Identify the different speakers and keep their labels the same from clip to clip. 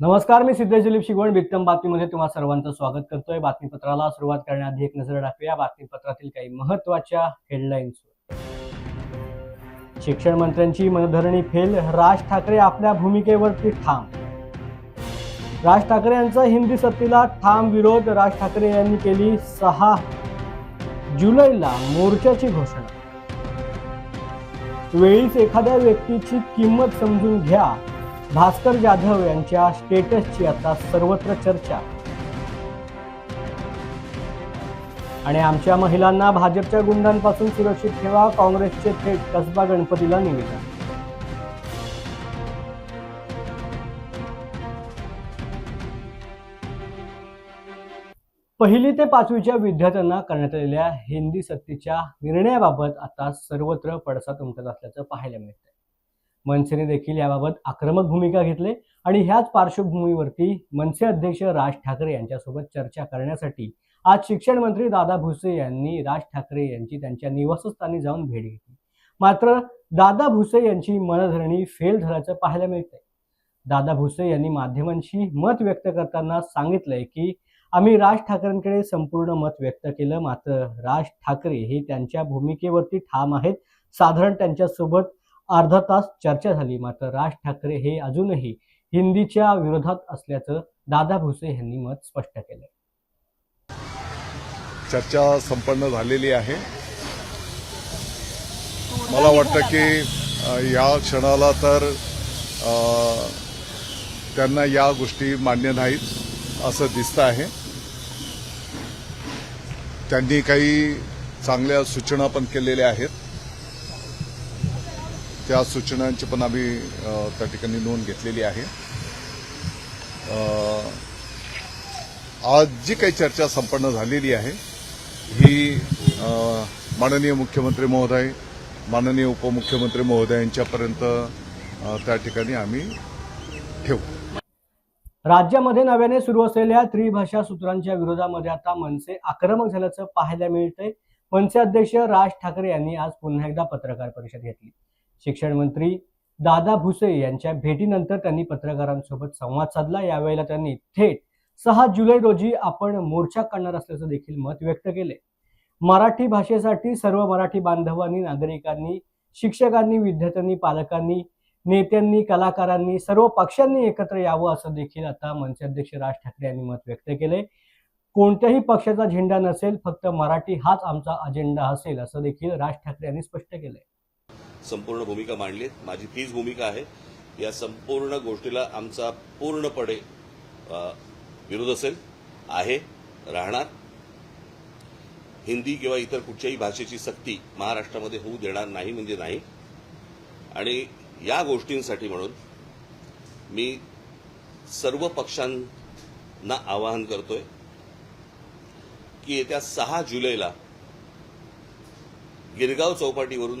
Speaker 1: नमस्कार मी सिद्धेश दिलीप शिगवण विक्रम बातमीमध्ये तुम्हा सर्वांचं स्वागत करतोय. बातमीपत्राला सुरुवात करण्याआधी एक नजर टाकूया बातमीपत्रातील काही महत्त्वाच्या हेडलाईन्स शिक्षण मंत्र्यांची मनधरणी फेल राज ठाकरे आपल्या भूमिकेवरती ठाम. राज ठाकरे यांचा हिंदी सत्तेला ठाम विरोध राज ठाकरे यांनी केली सहा जुलैला मोर्चाची घोषणा. वेळीच एखाद्या व्यक्तीची किंमत समजून घ्या. भास्कर जाधव यांच्या स्टेटसची आता सर्वत्र चर्चा. आणि आमच्या महिलांना भाजपच्या गुंडांपासून सुरक्षित ठेवा काँग्रेसचे थेट कसबा गणपतीला निवेदन. पहिली ते पाचवीच्या विद्यार्थ्यांना करण्यात आलेल्या हिंदी सक्तीच्या निर्णयाबाबत आता सर्वत्र पडसाद उमटत असल्याचं पाहायला मिळतंय. मनसेने देखील याबाबत आक्रमक भूमिका घेतली आणि ह्याच पार्श्वभूमीवरती मनसे अध्यक्ष राज ठाकरे यांच्यासोबत चर्चा करण्यासाठी आज शिक्षण मंत्री दादा भुसे यांनी राज ठाकरे यांची त्यांच्या निवासस्थानी जाऊन भेट घेतली. मात्र दादा भुसे यांची मनधरणी फेल झाल्याचं पाहायला मिळतंय. दादा भुसे यांनी माध्यमांशी मत व्यक्त करताना सांगितलंय की आम्ही राज ठाकरेंकडे संपूर्ण मत व्यक्त केलं मात्र राज ठाकरे हे त्यांच्या भूमिकेवरती ठाम आहेत. साधारण त्यांच्यासोबत अर्धा तास चर्चा झाली. मात्र राज ठाकरे हे अजूनही हिंदीच्या विरोधात असल्याचं दादा भुसे यांनी मत स्पष्ट केलं.
Speaker 2: चर्चा संपन्न झालेली आहे. मला वाटतं की या क्षणाला तर त्यांना या गोष्टी मान्य नाहीत असं दिसतं आहे. त्यांनी काही चांगल्या सूचना पण केलेल्या आहेत. त्या सूचनांची पण आम्ही त्या ठिकाणी नोंद घेतलेली आहे. आज जी काही चर्चा संपन्न झालेली आहे ही माननीय मुख्यमंत्री महोदय माननीय उपमुख्यमंत्री महोदय यांच्यापर्यंत त्या ठिकाणी आम्ही ठेवू.
Speaker 1: राज्यामध्ये नव्याने सुरू असलेल्या त्रिभाषा सूत्रांच्या विरोधामध्ये आता मनसे आक्रमक झाल्याचं पाहायला मिळतंय. मनसे अध्यक्ष राज ठाकरे यांनी आज पुन्हा एकदा पत्रकार परिषद घेतली. शिक्षण मंत्री दादा भुसे यांच्या भेटीनंतर त्यांनी पत्रकारांसोबत संवाद साधला. यावेळेला त्यांनी थेट सहा जुलै रोजी आपण मोर्चा काढणार असल्याचं देखील मत व्यक्त केले. मराठी भाषेसाठी सर्व मराठी बांधवांनी नागरिकांनी शिक्षकांनी विद्यार्थ्यांनी पालकांनी नेत्यांनी कलाकारांनी सर्व पक्षांनी एकत्र यावं असं देखील आता मनसे अध्यक्ष राज ठाकरे यांनी मत व्यक्त केले. कोणत्याही पक्षाचा झेंडा नसेल फक्त मराठी हाच आमचा अजेंडा असेल असं देखील राज ठाकरे यांनी स्पष्ट केलंय
Speaker 3: संपूर्ण भूमिका मांडली माझी तीच भूमिका आहे. या संपूर्ण गोष्टीला आमचा पूर्णपणे विरोध असेल आहे राहणार. हिंदी किंवा इतर कुठच्याही भाषेची सक्ती महाराष्ट्रामध्ये होऊ देणार नाही म्हणजे नाही. आणि या गोष्टींसाठी म्हणून मी सर्व पक्षांना आवाहन करतोय की येत्या सहा जुलैला गिरगाव चौपाटीवरून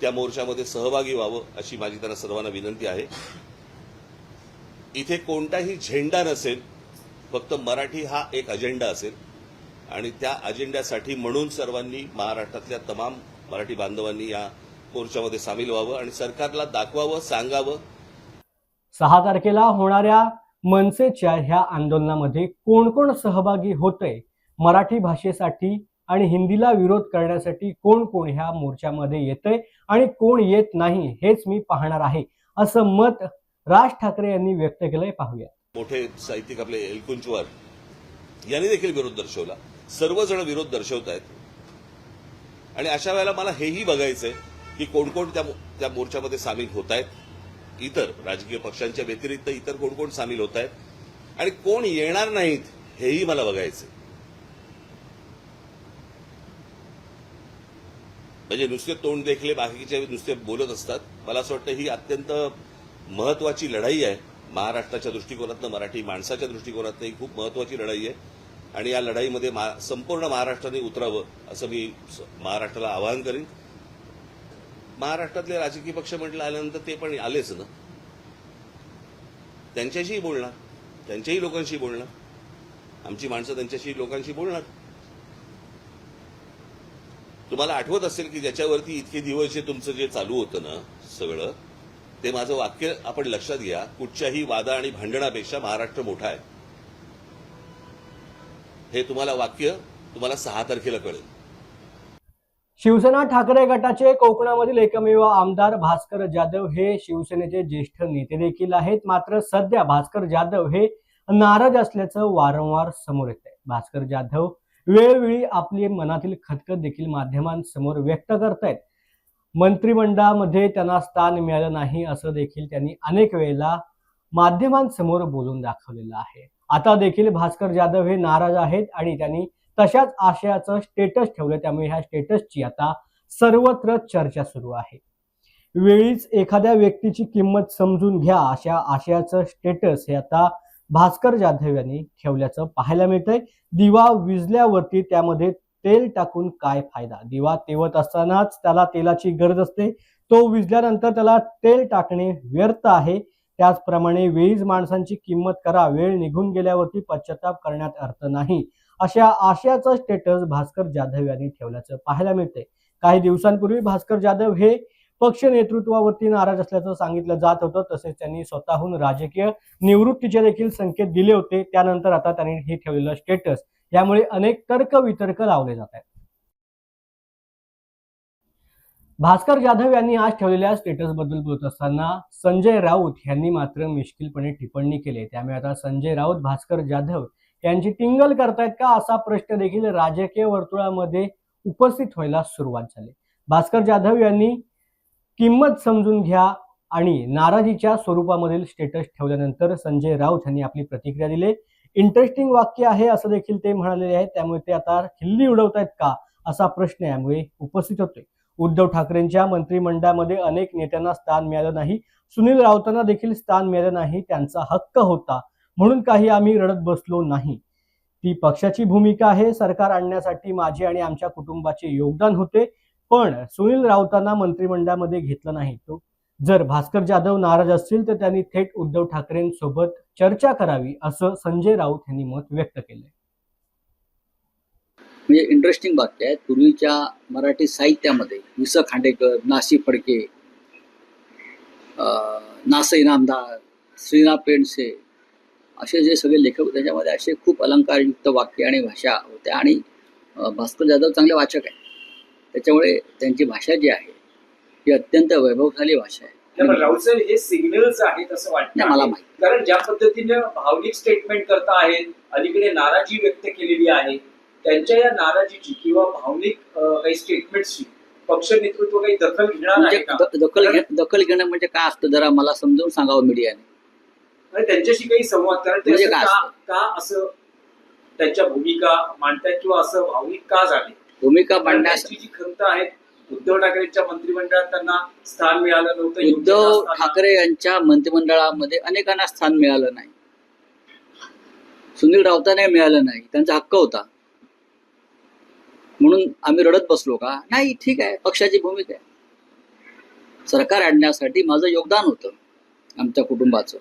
Speaker 3: त्या मोर्चामध्ये सहभागी व्हावं अशी माझी त्यांना सर्वांना विनंती आहे. इथे कोणताही झेंडा नसेल फक्त मराठी हा एक अजेंडा असेल. आणि त्या अजेंड्यासाठी म्हणून सर्वांनी महाराष्ट्रातल्या तमाम मराठी बांधवांनी या मोर्चामध्ये सामील व्हावं आणि सरकारला दाखवावं सांगावं.
Speaker 1: सहा तारखेला होणाऱ्या मनसेच्या ह्या आंदोलनामध्ये कोण कोण सहभागी होतंय मराठी भाषेसाठी आणि हिंदीला विरोध करण्यासाठी कोण कोण ह्या मोर्चामध्ये येतंय आणि कोण येत नाही हेच मी पाहणार आहे. असं मत राज ठाकरे यांनी व्यक्त केलंय पाहूया
Speaker 3: मोठे साहित्यिक आपले एलकुंचवार यांनी देखील विरोध दर्शवला. सर्वजण विरोध दर्शवत आहेत. आणि अशा वेळेला मला हेही बघायचंय की कोण कोण त्या मोर्चामध्ये सामील होत आहेत. इतर राजकीय पक्षांच्या व्यतिरिक्त इतर कोण कोण सामील होत आहेत. आणि कोण येणार नाहीत हेही मला बघायचंय. म्हणजे नुसते तोंड देखले बाकीचे नुसते बोलत असतात. मला असं वाटतं ही अत्यंत महत्वाची लढाई आहे. महाराष्ट्राच्या दृष्टिकोनातनं मराठी माणसाच्या दृष्टिकोनातनं ही खूप महत्वाची लढाई आहे. आणि या लढाईमध्ये मा- संपूर्ण महाराष्ट्राने उतरावं असं मी महाराष्ट्राला आवाहन करीन. महाराष्ट्रातले राजकीय पक्ष म्हटलं आल्यानंतर ते पण आलेच ना. त्यांच्याशीही बोलणार त्यांच्याही लोकांशी बोलणार. आमची माणसं त्यांच्याशी लोकांशी बोलणार. तुम्हाला आठवत असेल की ज्याच्यावरती इतके दिवस जे तुमचं जे चालू होतं ना सगळं ते माझं वाक्य आपण लक्षात घ्या. कुठच्याही वादा आणि भांडणापेक्षा महाराष्ट्र मोठा आहे. हे तुम्हाला वाक्य तुम्हाला सहा तारखेला कळेल.
Speaker 1: शिवसेना ठाकरे गटाचे कोकणामधील एकमेव आमदार भास्कर जाधव हे शिवसेनेचे ज्येष्ठ नेते देखील आहेत. मात्र सध्या भास्कर जाधव हे नाराज असल्याचं वारंवार समोर येत आहे भास्कर जाधव वेळोवेळी आपली मनातील खतखत देखील माध्यमांसमोर व्यक्त करतायत. मंत्रिमंडळामध्ये त्यांना स्थान मिळालं नाही असं देखील त्यांनी अनेक वेळेला माध्यमांसमोर बोलून दाखवलेलं आहे. आता देखील भास्कर जाधव हे नाराज आहेत आणि त्यांनी तशाच आशयाचं स्टेटस ठेवलं. त्यामुळे ह्या स्टेटसची आता सर्वत्र चर्चा सुरू आहे. वेळीच एखाद्या व्यक्तीची किंमत समजून घ्या अशा आशयाचं स्टेटस हे आता भास्कर जाधव यांनी ठेवल्याचं पाहायला मिळतंय. दिवा विजल्यावरती त्यामध्ये तेल टाकून काय फायदा? दिवा तेवत असतानाच त्याला तेलाची गरज असते. तो विजल्यानंतर त्याला तेल टाकणे व्यर्थ आहे. त्याचप्रमाणे वेळीच माणसांची किंमत करा वेळ निघून गेल्यावरती पश्चाताप करण्यात अर्थ नाही. अशा आशयाचं स्टेटस भास्कर जाधव यांनी ठेवल्याचं पाहायला मिळते काही दिवसांपूर्वी भास्कर जाधव हे पक्ष नेतृत्वावरती नाराज असल्याचं सांगितलं जात होतं. तसेच त्यांनी स्वतःहून राजकीय निवृत्तीचे देखील संकेत दिले होते. त्यानंतर आता त्यांनी हे ठेवलेलं स्टेटस यामुळे अनेक तर्क वितर्क लावले जात आहेत. भास्कर जाधव यांनी आज ठेवलेल्या स्टेटसबद्दल बोलत असताना संजय राऊत यांनी मात्र मिश्किलपणे टिप्पणी केली. त्यामुळे आता संजय राऊत भास्कर जाधव यांची टिंगल करतायत का असा प्रश्न देखील राजकीय वर्तुळामध्ये उपस्थित व्हायला सुरुवात झाली. भास्कर जाधव यांनी किंमत समजून घ्या आणि नाराजीच्या स्वरूपामधील स्टेटस ठेवल्यानंतर संजय राऊत यांनी आपली प्रतिक्रिया दिली. इंटरेस्टिंग वाक्य आहे असं देखील ते म्हणालेले आहे त्यामुळे ते आता खिल्ली उडवतायत का असा प्रश्न यामुळे उपस्थित होतोय. उद्धव ठाकरेंच्या मंत्रिमंडळामध्ये अनेक नेत्यांना स्थान मिळालं नाही. सुनील राऊतांना देखील स्थान मिळालं नाही. त्यांचा हक्क होता. म्हणून काही आम्ही रडत बसलो नाही. ती पक्षाची भूमिका आहे. सरकार आणण्यासाठी माझे आणि आमच्या कुटुंबाचे योगदान होते. पण सुनील राऊतांना मंत्रिमंडळामध्ये घेतलं नाही तो. जर भास्कर जाधव नाराज असतील तर त्यांनी थेट उद्धव ठाकरेंसोबत चर्चा करावी असं संजय राऊत यांनी मत व्यक्त केलंय.
Speaker 4: म्हणजे इंटरेस्टिंग वाक्य आहेत पूर्वीच्या मराठी साहित्यामध्ये वि स खांडेकर नासी फडके अं, इनामदार श्रीनाथ पेंडसे असे जे सगळे लेखक त्याच्यामध्ये असे खूप अलंकारयुक्त वाक्य आणि भाषा होत्या आणि भास्कर जाधव चांगले वाचक आहेत. त्याच्यामुळे त्यांची भाषा जी आहे ही अत्यंत वैभवशाली भाषा आहे.
Speaker 5: हे सिग्नल्स आहेत असं वाटतं
Speaker 4: मला माहिती
Speaker 5: कारण ज्या पद्धतीने भावनिक स्टेटमेंट करता आहेत अलीकडे नाराजी व्यक्त केलेली आहे त्यांच्या या नाराजीची किंवा भावनिक काही स्टेटमेंटची पक्ष नेतृत्व काही दखल घेणार
Speaker 4: म्हणजे दखल दखल घेणं म्हणजे काय असतं? जरा मला समजावून सांगावं मीडियाने.
Speaker 5: त्यांच्याशी काही संवाद कारण ते
Speaker 4: म्हणजे
Speaker 5: का असं त्यांच्या भूमिका मांडतायत किंवा असं भावनिक का झाले?
Speaker 4: भूमिका मांडण्यास
Speaker 5: जी खंत आहे उद्धव ठाकरेंच्या मंत्रिमंडळात त्यांना स्थान मिळालं नव्हतं
Speaker 4: उद्धव. ठाकरे यांच्या मंत्रिमंडळामध्ये अनेकांना स्थान मिळालं नाही. सुनील राऊतांना मिळालं नाही. त्यांचा हक्क होता. म्हणून आम्ही रडत बसलो का? नाही ठीक आहे पक्षाची भूमिका आहे. सरकार आणण्यासाठी माझं योगदान होतं आमच्या कुटुंबाचं.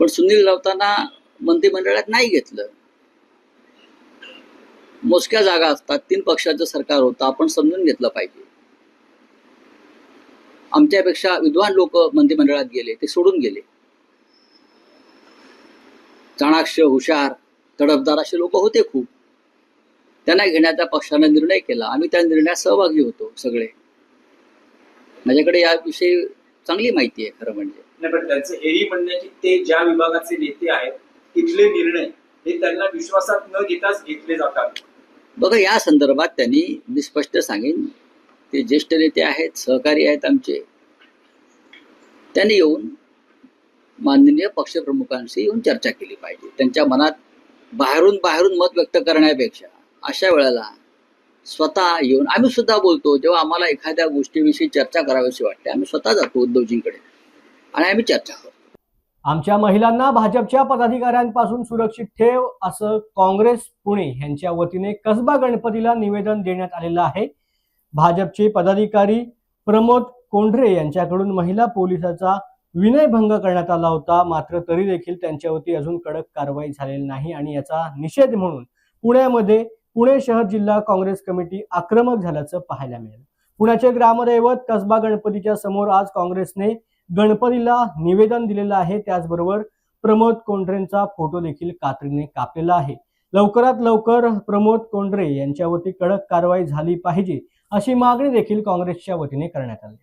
Speaker 4: पण सुनील राऊतांना मंत्रिमंडळात नाही घेतलं. मोजक्या जागा असतात. तीन पक्षाचं सरकार होतं. आपण समजून घेतलं पाहिजे. आमच्यापेक्षा विद्वान लोक मंत्रिमंडळात गेले ते सोडून गेले. चाणाक्ष हुशार तडफदार असे लोक होते खूप. त्यांना घेण्याचा पक्षाने निर्णय केला. आम्ही त्या निर्णयात सहभागी होतो सगळे. माझ्याकडे याविषयी चांगली माहिती आहे खरं म्हणजे.
Speaker 5: पण त्यांचं हेही म्हणणं की ते ज्या विभागाचे नेते आहेत तिथले निर्णय हे त्यांना विश्वासात न घेताच घेतले जातात.
Speaker 4: बघा या संदर्भात त्यांनी मी स्पष्ट सांगेन ते ज्येष्ठ नेते आहेत सहकारी आहेत आमचे. त्यांनी येऊन माननीय पक्षप्रमुखांशी येऊन चर्चा केली पाहिजे. त्यांच्या मनात बाहेरून बाहेरून मत व्यक्त करण्यापेक्षा अशा वेळेला स्वतः येऊन आम्ही सुद्धा बोलतो जेव्हा आम्हाला एखाद्या गोष्टीविषयी चर्चा करावीशी वाटते आम्ही स्वतः जातो उद्धवजींकडे आणि आम्ही चर्चा करतो.
Speaker 1: आमच्या महिलांना भाजपच्या पदाधिकाऱ्यांपासून सुरक्षित ठेव असं काँग्रेस पुणे यांच्या वतीने कसबा गणपतीला निवेदन देण्यात आलेलं आहे. भाजपचे पदाधिकारी प्रमोद कोंढरे यांच्याकडून महिला पोलिसाचा विनयभंग करण्यात आला होता. मात्र तरी देखील त्यांच्यावरती अजून कडक कारवाई झालेली नाही आणि याचा निषेध म्हणून पुण्यामध्ये पुणे शहर जिल्हा काँग्रेस कमिटी आक्रमक झाल्याचं पाहायला मिळालं. पुण्याचे ग्रामदैवत कसबा गणपतीच्या समोर आज काँग्रेसने गणपतीला निवेदन दिलेलं आहे. त्याचबरोबर प्रमोद कोंढरेंचा फोटो देखील कात्रीने कापलेला आहे. लवकरात लवकर प्रमोद कोंढरे यांच्यावरती कडक कारवाई झाली पाहिजे अशी मागणी देखील काँग्रेसच्या वतीने करण्यात आली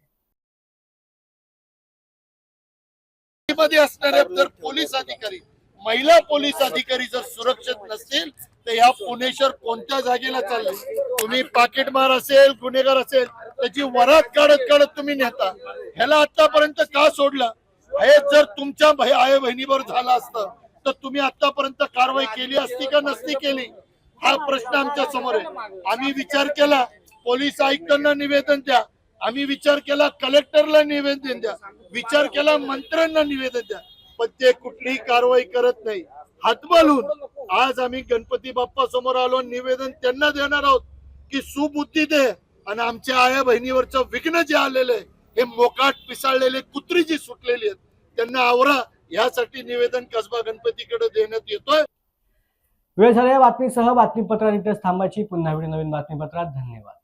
Speaker 6: मध्ये असणारे जर पोलीस अधिकारी महिला पोलीस अधिकारी जर सुरक्षित नसतील तर या पुणे शहर कोणत्या जागेला चालले? तुम्ही पाकिटमार असेल गुन्हेगार असेल त्याची वरात काढत काढत तुम्ही नेता. ह्याला आतापर्यंत का सोडलं? हे जर तुमच्या भाई आई बहिणीवर झालं असतं तर तुम्ही आतापर्यंत कारवाई केली असती का नसती केली? हा प्रश्न आमच्यासमोर आहे. आम्ही विचार केला पोलीस आयुक्तांना निवेदन द्या. आम्ही विचार केला कलेक्टरला निवेदन द्या. विचार केला मंत्र्यांना निवेदन द्या. पण ते कुठलीही कारवाई करत नाही. हातबलून आज आम्ही गणपती बाप्पा समोर आलो निवेदन त्यांना देणार आहोत की सुबुद्धी दे. आणि आमच्या आया बहिणीवरचं विघ्न जे आलेलं आहे हे मोकाट पिसाळलेले कुत्री जी सुटलेली आहेत त्यांना आवरा यासाठी निवेदन कसबा गणपतीकडे देण्यात येतोय.
Speaker 1: वेळ झाल्या बातमीसह बातमीपत्रात इथेच थांबायची. पुन्हा वेळी नवीन बातमीपत्रात. धन्यवाद.